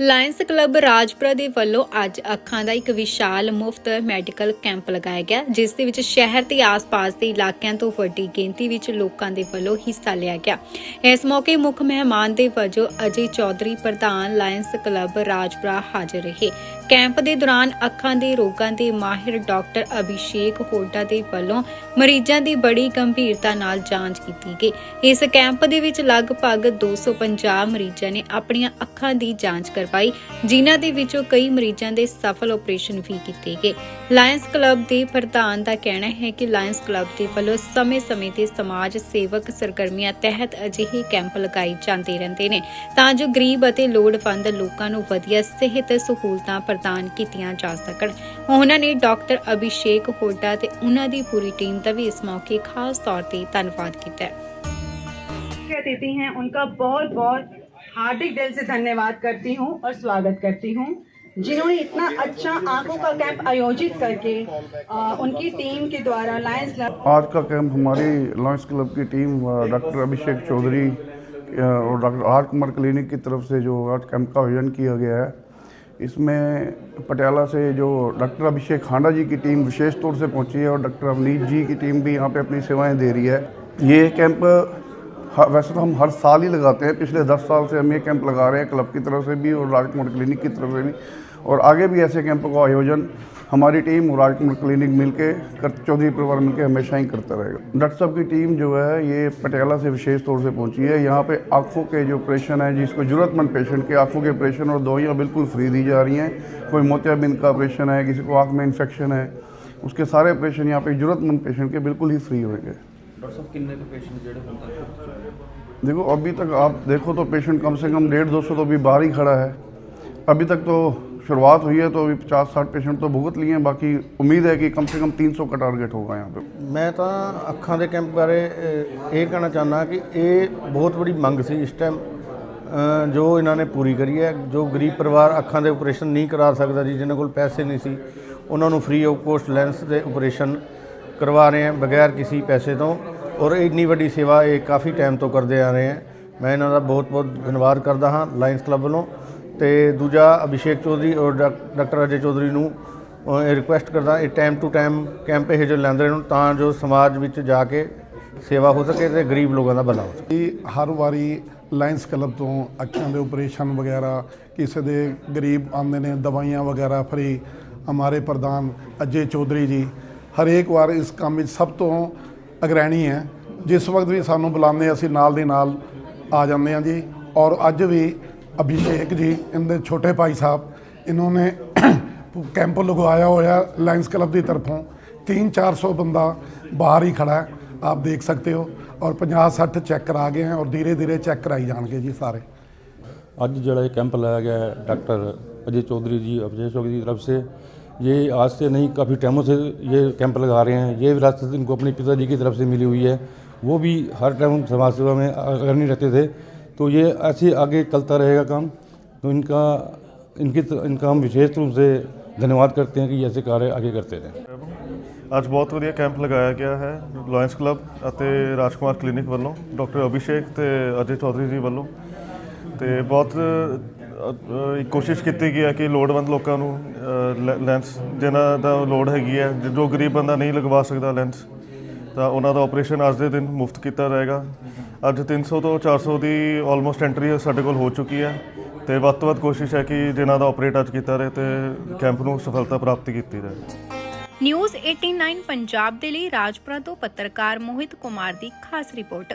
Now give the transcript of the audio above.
Lions club Rajpura ਦੇ ਵੱਲੋਂ ਅੱਜ ਅੱਖਾਂ ਦਾ ਇੱਕ ਵਿਸ਼ਾਲ ਮੁਫਤ ਮੈਡੀਕਲ ਕੈਂਪ ਲਗਾਇਆ ਗਿਆ, ਜਿਸ ਦੇ ਵਿੱਚ ਸ਼ਹਿਰ ਤੇ ਆਸ-ਪਾਸ ਦੇ ਇਲਾਕਿਆਂ ਤੋਂ ਵੱਡੀ ਗਿਣਤੀ ਵਿੱਚ ਲੋਕਾਂ ਦੇ ਵੱਲੋਂ ਹਿੱਸਾ ਲਿਆ ਗਿਆ। ਇਸ ਮੌਕੇ ਮੁੱਖ ਮਹਿਮਾਨ ਦੇ ਵਜੋਂ ਅਜੇ ਚੌਧਰੀ ਪ੍ਰਧਾਨ ਲਾਇੰਸ ਕਲੱਬ ਰਾਜਪੁਰਾ ਹਾਜ਼ਰ ਰਹੇ। ਕੈਂਪ ਦੇ ਦੌਰਾਨ ਅੱਖਾਂ ਦੇ ਰੋਗਾਂ ਦੇ ਮਾਹਿਰ ਡਾਕਟਰ ਅਭਿਸ਼ੇਕ ਹੋਡਾ ਦੇ ਵੱਲੋਂ ਮਰੀਜ਼ਾਂ ਦੀ ਬੜੀ ਗੰਭੀਰਤਾ ਨਾਲ ਜਾਂਚ ਕੀਤੀ ਗਈ। ਇਸ ਕੈਂਪ ਦੇ ਵਿੱਚ ਲਗਭਗ 250 ਮਰੀਜ਼ਾਂ ਨੇ ਆਪਣੀਆਂ ਅੱਖਾਂ ਦੀ ਜਾਂਚ ਕਰਵਾਈ, ਜਿਨ੍ਹਾਂ ਦੇ ਵਿੱਚੋਂ ਕਈ ਮਰੀਜ਼ਾਂ ਦੇ ਸਫਲ ਆਪਰੇਸ਼ਨ ਵੀ ਕੀਤੇ ਗਏ। ਲਾਇਨਸ ਕਲੱਬ ਦੇ ਪ੍ਰਧਾਨ ਦਾ ਕਹਿਣਾ ਹੈ ਕਿ ਲਾਇਨਸ ਕਲੱਬ ਦੇ ਵੱਲੋਂ ਸਮੇਂ-ਸਮੇਂ ਤੇ ਸਮਾਜ ਸੇਵਕ ਸਰਗਰਮੀਆਂ ਤਹਿਤ ਅਜਿਹੇ ਕੈਂਪ ਲਗਾਏ ਜਾਂਦੇ ਰਹਿੰਦੇ ਨੇ, ਤਾਂ ਜੋ ਗਰੀਬ ਅਤੇ ਲੋੜਵੰਦ ਲੋਕਾਂ ਨੂੰ ਵਧੀਆ ਸਿਹਤ ਸਹੂਲਤਾਂ ਪ੍ਰਦਾਨ ਕੀਤੀਆਂ ਜਾ ਸਕਣ ਉਹਨਾਂ ਨੇ ਡਾਕਟਰ ਅਭਿਸ਼ੇਕ ਹੋਡਾ ਤੇ ਉਹਨਾਂ ਦੀ ਪੂਰੀ ਟੀਮ ਦਾ ਵੀ ਇਸ ਮੌਕੇ ਖਾਸ ਤੌਰ ਤੇ ਧੰਨਵਾਦ ਕੀਤਾ ਹੈ मुख्य अतिथि हैं उनका बहुत बहुत हार्दिक दिल से धन्यवाद करती हूँ और स्वागत करती हूँ जिन्होंने इतना अच्छा आंखों का कैंप आयोजित करके अ, उनकी टीम के द्वारा लायंस क्लब आज का कैंप हमारी लॉन्च क्लब की टीम अ, डॉक्टर अभिषेक चौधरी अ, और डॉक्टर आर कुमार क्लिनिक की तरफ से जो आज कैंप का आयोजन किया गया है इसमें पटियाला से जो डॉक्टर अभिषेक हांडा जी की टीम विशेष तौर से पहुंची है और डॉक्टर अवनीत जी की टीम भी यहाँ पे अपनी सेवाएं दे रही है ये कैंप ह- वैसे तो हम हर साल ही लगाते हैं। पिछले दस साल से हम ये कैंप लगा रहे हैं क्लब की तरफ़ से भी और राजकुमार क्लिनिक की तरफ़ से भी। और आगे भी ऐसे कैंपों का आयोजन हमारी टीम और राजकुमार क्लिनिक मिलके कर चौधरी परिवार मिलके हमेशा ही करता रहेगा। डॉक्टर साहब की टीम जो है, ये पटियाला से विशेष तौर से पहुँची है। यहाँ पे आँखों के जो ऑपरेशन है, जिसको जरूरतमंद पेशेंट के आँखों के ऑपरेशन और दवाइयाँ बिल्कुल फ्री दी जा रही हैं। कोई मोतियाबिंद का ऑपरेशन है, किसी को आँख में इन्फेक्शन है, उसके सारे ऑपरेशन यहाँ पे जरूरतमंद पेशेंट के बिल्कुल ही फ्री होंगे। ਡਾਕਟਰ ਸਾਹਿਬ ਕਿੰਨੇ ਕੁ ਪੇਸ਼ੈਂਟ ਜਿਹੜੇ ਹੁਣ ਤੱਕ ਭੁਗਤ ਚੁੱਕੇ हैं? देखो अभी तक आप देखो तो पेशेंट कम से कम डेढ़ दो सौ तो अभी बाहर ही खड़ा है अभी तक तो शुरुआत हुई है तो अभी पचास साठ पेशेंट तो भुगत लिए हैं बाकी उम्मीद है कि कम से कम तीन सौ का टारगेट होगा यहाँ पे ਮੈਂ ਤਾਂ ਅੱਖਾਂ ਦੇ ਕੈਂਪ ਬਾਰੇ ਅ, ਇਹ ਕਹਿਣਾ ਚਾਹੁੰਦਾ ਕਿ ਇਹ ਬਹੁਤ ਬੜੀ ਮੰਗ ਸੀ ਇਸ ਟਾਈਮ ਅ, ਜੋ ਇਹਨਾਂ ਨੇ ਪੂਰੀ ਕਰੀ ਹੈ ਜੋ ਗਰੀਬ ਪਰਿਵਾਰ ਅੱਖਾਂ ਦੇ ਆਪਰੇਸ਼ਨ ਨਹੀਂ ਕਰਾ ਸਕਦਾ ਜੀ ਜਿਨ੍ਹਾਂ ਕੋਲ ਪੈਸੇ ਨਹੀਂ ਸੀ ਉਹਨਾਂ ਨੂੰ ਫ੍ਰੀ ਆਫ ਕੋਸਟ ਲੈਂਸ ਦੇ ਆਪਰੇਸ਼ਨ ਕਰਵਾ ਰਹੇ ਹਾਂ ਬਗੈਰ ਕਿਸੇ ਪੈਸੇ ਤੋਂ ਔਰ ਇੰਨੀ ਵੱਡੀ ਸੇਵਾ ਇਹ ਕਾਫੀ ਟਾਈਮ ਤੋਂ ਕਰਦੇ ਆ ਰਹੇ ਹੈ ਮੈਂ ਇਹਨਾਂ ਦਾ ਬਹੁਤ ਬਹੁਤ ਧੰਨਵਾਦ ਕਰਦਾ ਹਾਂ ਲਾਇਨਸ ਕਲੱਬ ਵੱਲੋਂ। ਤੇ ਦੂਜਾ ਅਭਿਸ਼ੇਕ ਚੌਧਰੀ ਔਰ ਡਾਕ- ਡਾਕਟਰ ਅਜੇ ਚੌਧਰੀ ਨੂੰ ਇਹ ਰਿਕੁਐਸਟ ਕਰਦਾ ਇਹ ਟਾਈਮ ਟੂ ਟਾਈਮ ਕੈਂਪ ਇਹ ਜੋ ਲੈਂਦੇ ਰਹਿਣ ਤਾਂ ਜੋ ਸਮਾਜ ਵਿੱਚ ਜਾ ਕੇ ਸੇਵਾ ਹੋ ਸਕੇ ਤੇ ਗਰੀਬ ਲੋਕਾਂ ਦਾ ਭਲਾ ਹੋ ਸਕੇ। ਇਹ ਹਰ ਵਾਰੀ ਲਾਇਨਸ ਕਲੱਬ ਤੋਂ ਅੱਖਾਂ ਦੇ ਆਪਰੇਸ਼ਨ ਵਗੈਰਾ ਕਿਸੇ ਦੇ ਗਰੀਬ ਆਉਂਦੇ ਨੇ, ਦਵਾਈਆਂ ਵਗੈਰਾ ਫਰੀ ਹਮਾਰੇ ਪ੍ਰਧਾਨ ਅਜੇ ਚੌਧਰੀ ਜੀ, ਹਰੇਕ ਵਾਰ ਇਸ ਕੰਮ ਵਿੱਚ ਸਭ ਤੋਂ ਅਗਰੈਣੀ ਹੈ, ਜਿਸ ਵਕਤ ਵੀ ਸਾਨੂੰ ਬੁਲਾਉਂਦੇ ਅਸੀਂ ਨਾਲ ਦੇ ਨਾਲ ਆ ਜਾਂਦੇ ਹਾਂ ਜੀ। ਔਰ ਅੱਜ ਵੀ ਅਭਿਸ਼ੇਕ ਜੀ, ਇਹਦੇ ਛੋਟੇ ਭਾਈ ਸਾਹਿਬ ਇਹਨਾਂ ਨੇ ਕੈਂਪ ਲਗਵਾਇਆ ਹੋਇਆ ਲਾਇੰਸ ਕਲੱਬ ਦੀ ਤਰਫੋਂ। 3-400 ਬੰਦਾ ਬਾਹਰ ਹੀ ਖੜਾ ਆਪ ਦੇਖ ਸਕਦੇ ਹੋ। ਔਰ 50-60 ਚੈੱਕ ਕਰਾ ਗਏ ਹਨ ਔਰ ਧੀਰੇ-ਧੀਰੇ ਚੈੱਕ ਕਰਾਈ ਜਾਣਗੇ ਜੀ ਸਾਰੇ। ਅੱਜ ਜਿਹੜਾ ਇਹ ਕੈਂਪ ਲਾਇਆ ਗਿਆ ਹੈ, ਡਾਕਟਰ ਅਜੇ ਚੌਧਰੀ ਜੀ, ਅਭਿਸ਼ੇਕ ਜੀ ਦੀ ਤਰਫ ਸੇ ये आज से नहीं काफ़ी टाइमों से ये कैंप लगा रहे हैं ये विरासत इनको अपने पिताजी की तरफ से मिली हुई है वो भी हर टाइम समाज सेवा में अगर नहीं रहते थे तो ये ऐसे आगे चलता रहेगा काम तो इनका इनकी इनका हम विशेष रूप से धन्यवाद करते हैं कि ये ऐसे कार्य आगे करते रहें ਅੱਜ ਬਹੁਤ ਵਧੀਆ ਕੈਂਪ ਲਗਾਇਆ ਗਿਆ ਹੈ ਲਾਇਨਸ ਕਲੱਬ ਅਤੇ ਰਾਜਕੁਮਾਰ ਕਲੀਨਿਕ ਵੱਲੋਂ ਡਾਕਟਰ ਅਭਿਸ਼ੇਕ ਤੇ ਅਜੇ ਚੌਧਰੀ ਜੀ ਵੱਲੋਂ ਤੇ ਬਹੁਤ ਅ, ਅ, ਇੱਕ ਕੋਸ਼ਿਸ਼ ਕੀਤੀ ਗਈ ਹੈ ਕਿ ਲੋੜਵੰਦ ਲੋਕਾਂ ਨੂੰ ਲੈ- ਲੈਂਸ ਜਿਹਨਾਂ ਦਾ ਲੋੜ ਹੈਗੀ ਹੈ, ਜੋ ਗਰੀਬ ਬੰਦਾ ਨਹੀਂ ਲਗਵਾ ਸਕਦਾ ਲੈਂਸ, ਤਾਂ ਉਹਨਾਂ ਦਾ ਆਪਰੇਸ਼ਨ ਅੱਜ ਦੇ ਦਿਨ ਮੁਫਤ ਕੀਤਾ ਜਾਏਗਾ। ਅੱਜ 300 ਤੋਂ 400 ਦੀ ਆਲਮੋਸਟ ਐਂਟਰੀ ਸਾਡੇ ਕੋਲ ਹੋ ਚੁੱਕੀ ਹੈ ਤੇ ਵੱਧ ਤੋਂ ਵੱਧ ਕੋਸ਼ਿਸ਼ ਹੈ ਕਿ ਜਿਹਨਾਂ ਦਾ ਆਪਰੇਟ ਅੱਜ ਕੀਤਾ ਰਹੇ ਤੇ ਕੈਂਪ ਨੂੰ ਸਫਲਤਾ ਪ੍ਰਾਪਤ ਕੀਤੀ ਜਾਏ। ਨਿਊਜ਼ 89 ਪੰਜਾਬ ਦੇ ਲਈ ਰਾਜਪੁਰਾ ਤੋਂ ਪੱਤਰਕਾਰ ਮੋਹਿਤ ਕੁਮਾਰ ਦੀ ਖਾਸ ਰਿਪੋਰਟ।